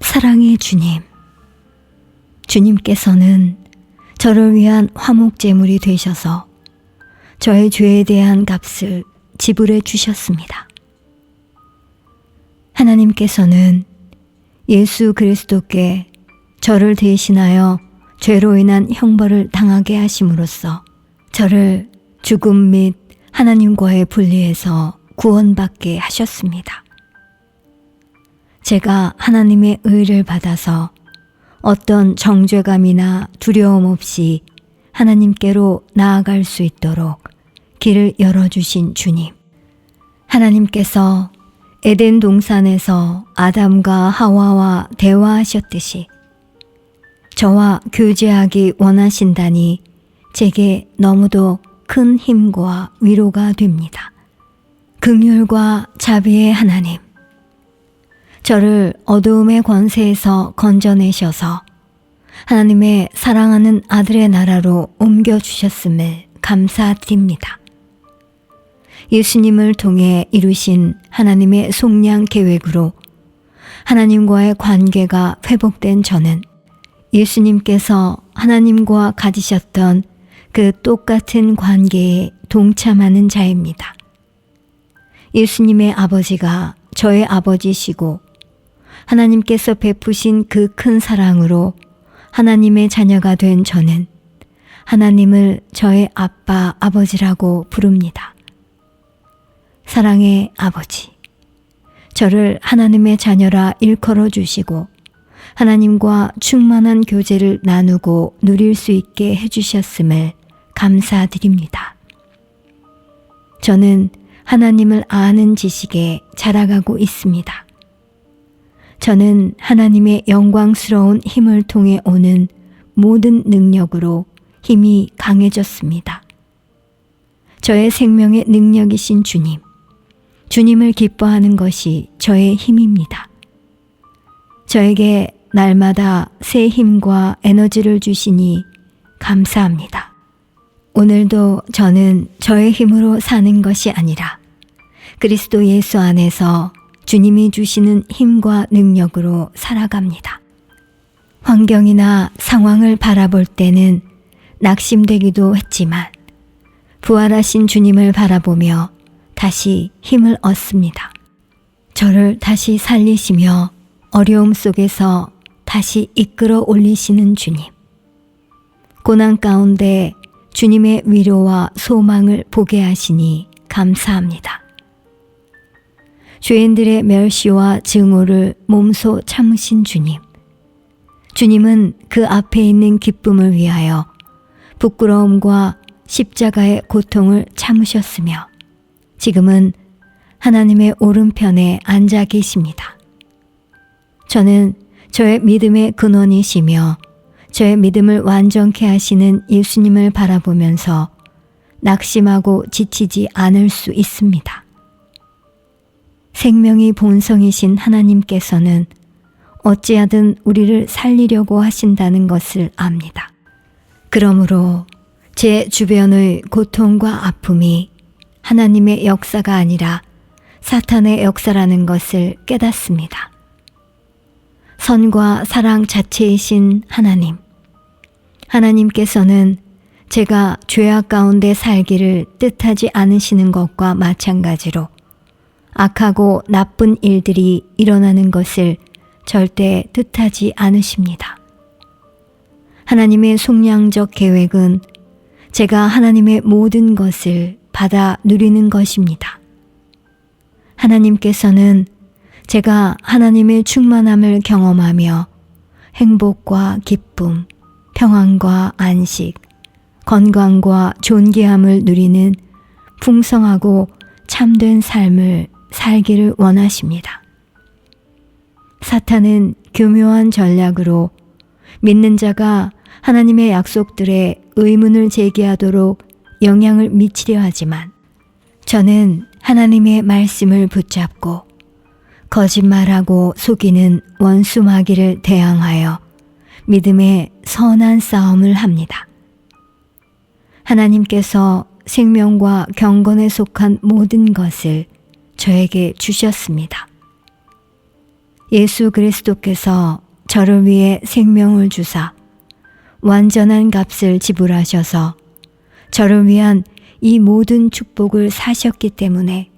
사랑의 주님, 주님께서는 저를 위한 화목제물이 되셔서 저의 죄에 대한 값을 지불해 주셨습니다. 하나님께서는 예수 그리스도께 저를 대신하여 죄로 인한 형벌을 당하게 하심으로써 저를 죽음 및 하나님과의 분리에서 구원받게 하셨습니다. 제가 하나님의 의를 받아서 어떤 정죄감이나 두려움 없이 하나님께로 나아갈 수 있도록 길을 열어주신 주님. 하나님께서 에덴 동산에서 아담과 하와와 대화하셨듯이 저와 교제하기 원하신다니 제게 너무도 큰 힘과 위로가 됩니다. 긍휼과 자비의 하나님. 저를 어두움의 권세에서 건져내셔서 하나님의 사랑하는 아들의 나라로 옮겨주셨음을 감사드립니다. 예수님을 통해 이루신 하나님의 속량 계획으로 하나님과의 관계가 회복된 저는 예수님께서 하나님과 가지셨던 그 똑같은 관계에 동참하는 자입니다. 예수님의 아버지가 저의 아버지시고 하나님께서 베푸신 그 큰 사랑으로 하나님의 자녀가 된 저는 하나님을 저의 아빠, 아버지라고 부릅니다. 사랑의 아버지, 저를 하나님의 자녀라 일컬어 주시고 하나님과 충만한 교제를 나누고 누릴 수 있게 해주셨음을 감사드립니다. 저는 하나님을 아는 지식에 자라가고 있습니다. 저는 하나님의 영광스러운 힘을 통해 오는 모든 능력으로 힘이 강해졌습니다. 저의 생명의 능력이신 주님, 주님을 기뻐하는 것이 저의 힘입니다. 저에게 날마다 새 힘과 에너지를 주시니 감사합니다. 오늘도 저는 저의 힘으로 사는 것이 아니라 그리스도 예수 안에서 주님이 주시는 힘과 능력으로 살아갑니다. 환경이나 상황을 바라볼 때는 낙심되기도 했지만 부활하신 주님을 바라보며 다시 힘을 얻습니다. 저를 다시 살리시며 어려움 속에서 다시 이끌어 올리시는 주님. 고난 가운데 주님의 위로와 소망을 보게 하시니 감사합니다. 죄인들의 멸시와 증오를 몸소 참으신 주님. 주님은 그 앞에 있는 기쁨을 위하여 부끄러움과 십자가의 고통을 참으셨으며 지금은 하나님의 오른편에 앉아 계십니다. 저는 저의 믿음의 근원이시며 저의 믿음을 완전케 하시는 예수님을 바라보면서 낙심하고 지치지 않을 수 있습니다. 생명이 본성이신 하나님께서는 어찌하든 우리를 살리려고 하신다는 것을 압니다. 그러므로 제 주변의 고통과 아픔이 하나님의 역사가 아니라 사탄의 역사라는 것을 깨닫습니다. 선과 사랑 자체이신 하나님. 하나님께서는 제가 죄악 가운데 살기를 뜻하지 않으시는 것과 마찬가지로 악하고 나쁜 일들이 일어나는 것을 절대 뜻하지 않으십니다. 하나님의 속량적 계획은 제가 하나님의 모든 것을 받아 누리는 것입니다. 하나님께서는 제가 하나님의 충만함을 경험하며 행복과 기쁨, 평안과 안식, 건강과 존귀함을 누리는 풍성하고 참된 삶을 살기를 원하십니다. 사탄은 교묘한 전략으로 믿는 자가 하나님의 약속들에 의문을 제기하도록 영향을 미치려 하지만 저는 하나님의 말씀을 붙잡고 거짓말하고 속이는 원수 마귀를 대항하여 믿음의 선한 싸움을 합니다. 하나님께서 생명과 경건에 속한 모든 것을 저에게 주셨습니다. 예수 그리스도께서 저를 위해 생명을 주사 완전한 값을 지불하셔서 저를 위한 이 모든 축복을 사셨기 때문에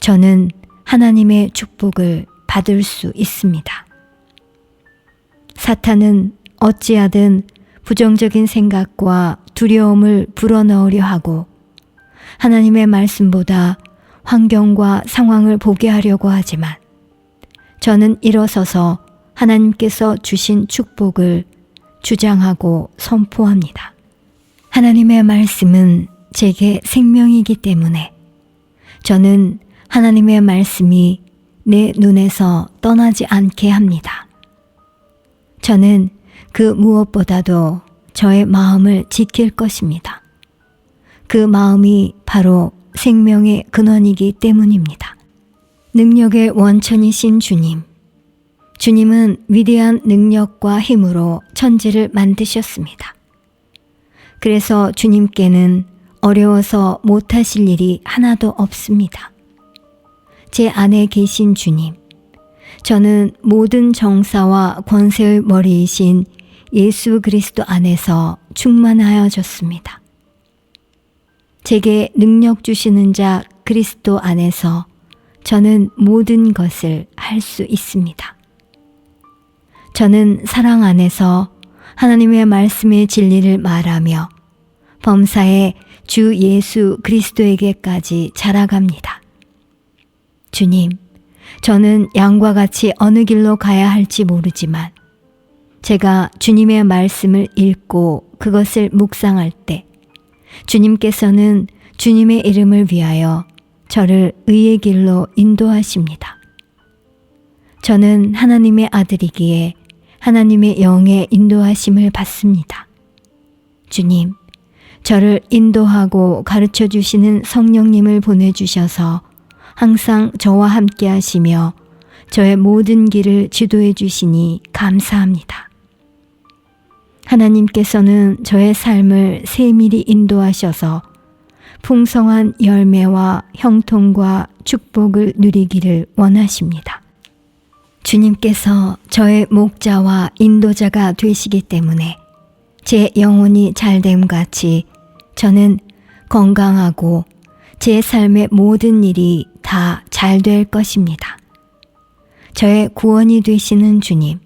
저는 하나님의 축복을 받을 수 있습니다. 사탄은 어찌하든 부정적인 생각과 두려움을 불어넣으려 하고 하나님의 말씀보다 환경과 상황을 보게 하려고 하지만 저는 일어서서 하나님께서 주신 축복을 주장하고 선포합니다. 하나님의 말씀은 제게 생명이기 때문에 저는 하나님의 말씀이 내 눈에서 떠나지 않게 합니다. 저는 그 무엇보다도 저의 마음을 지킬 것입니다. 그 마음이 바로 생명의 근원이기 때문입니다. 능력의 원천이신 주님. 주님은 위대한 능력과 힘으로 천지를 만드셨습니다. 그래서 주님께는 어려워서 못하실 일이 하나도 없습니다. 제 안에 계신 주님. 저는 모든 정사와 권세의 머리이신 예수 그리스도 안에서 충만하여졌습니다. 제게 능력 주시는 자 그리스도 안에서 저는 모든 것을 할 수 있습니다. 저는 사랑 안에서 하나님의 말씀의 진리를 말하며 범사에 주 예수 그리스도에게까지 자라갑니다. 주님, 저는 양과 같이 어느 길로 가야 할지 모르지만 제가 주님의 말씀을 읽고 그것을 묵상할 때 주님께서는 주님의 이름을 위하여 저를 의의 길로 인도하십니다. 저는 하나님의 아들이기에 하나님의 영의 인도하심을 받습니다. 주님, 저를 인도하고 가르쳐 주시는 성령님을 보내주셔서 항상 저와 함께 하시며 저의 모든 길을 지도해 주시니 감사합니다. 하나님께서는 저의 삶을 세밀히 인도하셔서 풍성한 열매와 형통과 축복을 누리기를 원하십니다. 주님께서 저의 목자와 인도자가 되시기 때문에 제 영혼이 잘됨 같이 저는 건강하고 제 삶의 모든 일이 다 잘 될 것입니다. 저의 구원이 되시는 주님,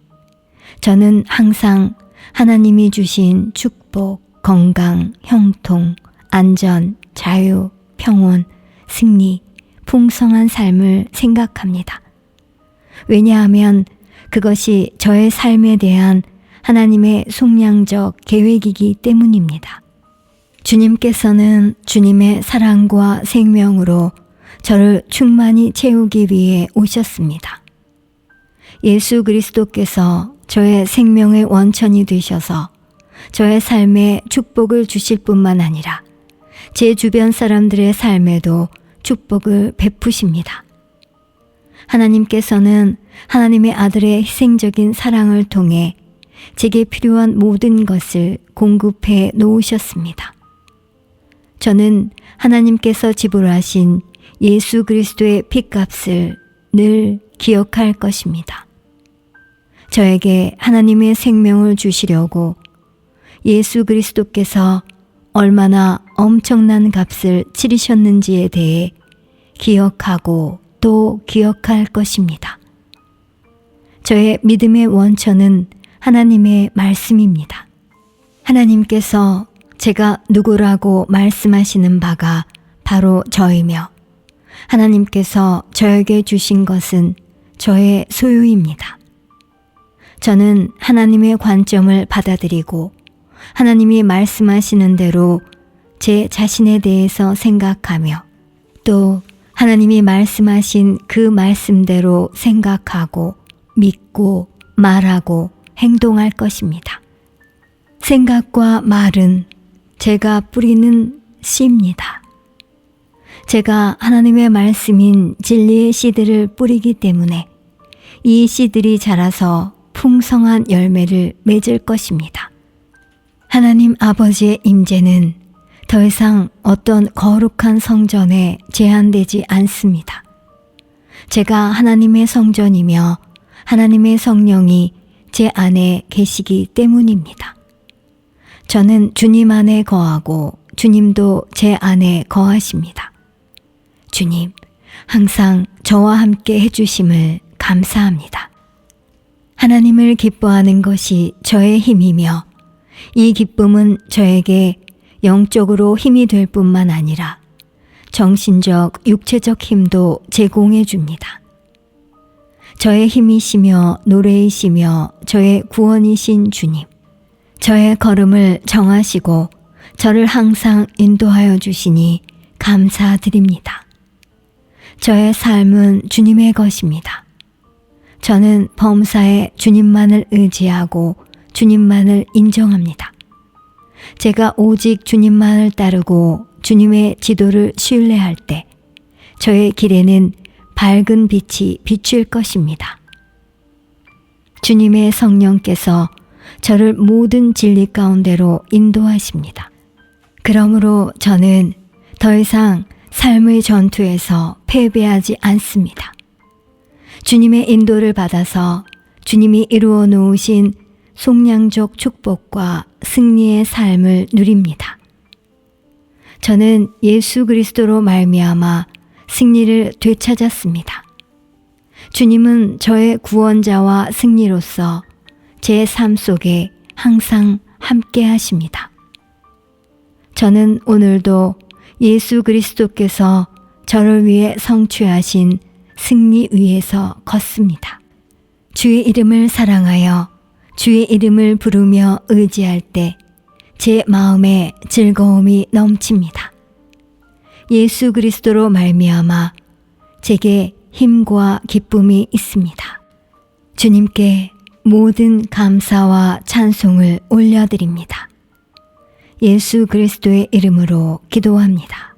저는 항상 하나님이 주신 축복, 건강, 형통, 안전, 자유, 평온, 승리, 풍성한 삶을 생각합니다. 왜냐하면 그것이 저의 삶에 대한 하나님의 속량적 계획이기 때문입니다. 주님께서는 주님의 사랑과 생명으로 저를 충만히 채우기 위해 오셨습니다. 예수 그리스도께서 저의 생명의 원천이 되셔서 저의 삶에 축복을 주실 뿐만 아니라 제 주변 사람들의 삶에도 축복을 베푸십니다. 하나님께서는 하나님의 아들의 희생적인 사랑을 통해 제게 필요한 모든 것을 공급해 놓으셨습니다. 저는 하나님께서 지불하신 예수 그리스도의 핏값을 늘 기억할 것입니다. 저에게 하나님의 생명을 주시려고 예수 그리스도께서 얼마나 엄청난 값을 치르셨는지에 대해 기억하고 또 기억할 것입니다. 저의 믿음의 원천은 하나님의 말씀입니다. 하나님께서 제가 누구라고 말씀하시는 바가 바로 저이며 하나님께서 저에게 주신 것은 저의 소유입니다. 저는 하나님의 관점을 받아들이고 하나님이 말씀하시는 대로 제 자신에 대해서 생각하며 또 하나님이 말씀하신 그 말씀대로 생각하고 믿고 말하고 행동할 것입니다. 생각과 말은 제가 뿌리는 씨입니다. 제가 하나님의 말씀인 진리의 씨들을 뿌리기 때문에 이 씨들이 자라서 풍성한 열매를 맺을 것입니다. 하나님 아버지의 임재는 더 이상 어떤 거룩한 성전에 제한되지 않습니다. 제가 하나님의 성전이며 하나님의 성령이 제 안에 계시기 때문입니다. 저는 주님 안에 거하고 주님도 제 안에 거하십니다. 주님, 항상 저와 함께 해주심을 감사합니다. 하나님을 기뻐하는 것이 저의 힘이며 이 기쁨은 저에게 영적으로 힘이 될 뿐만 아니라 정신적, 육체적 힘도 제공해 줍니다. 저의 힘이시며 노래이시며 저의 구원이신 주님. 저의 걸음을 정하시고 저를 항상 인도하여 주시니 감사드립니다. 저의 삶은 주님의 것입니다. 저는 범사에 주님만을 의지하고 주님만을 인정합니다. 제가 오직 주님만을 따르고 주님의 지도를 신뢰할 때 저의 길에는 밝은 빛이 비칠 것입니다. 주님의 성령께서 저를 모든 진리 가운데로 인도하십니다. 그러므로 저는 더 이상 삶의 전투에서 패배하지 않습니다. 주님의 인도를 받아서 주님이 이루어 놓으신 속량적 축복과 승리의 삶을 누립니다. 저는 예수 그리스도로 말미암아 승리를 되찾았습니다. 주님은 저의 구원자와 승리로서 제 삶 속에 항상 함께 하십니다. 저는 오늘도 예수 그리스도께서 저를 위해 성취하신 승리 위에서 걷습니다. 주의 이름을 사랑하여 주의 이름을 부르며 의지할 때 제 마음에 즐거움이 넘칩니다. 예수 그리스도로 말미암아 제게 힘과 기쁨이 있습니다. 주님께 모든 감사와 찬송을 올려드립니다. 예수 그리스도의 이름으로 기도합니다.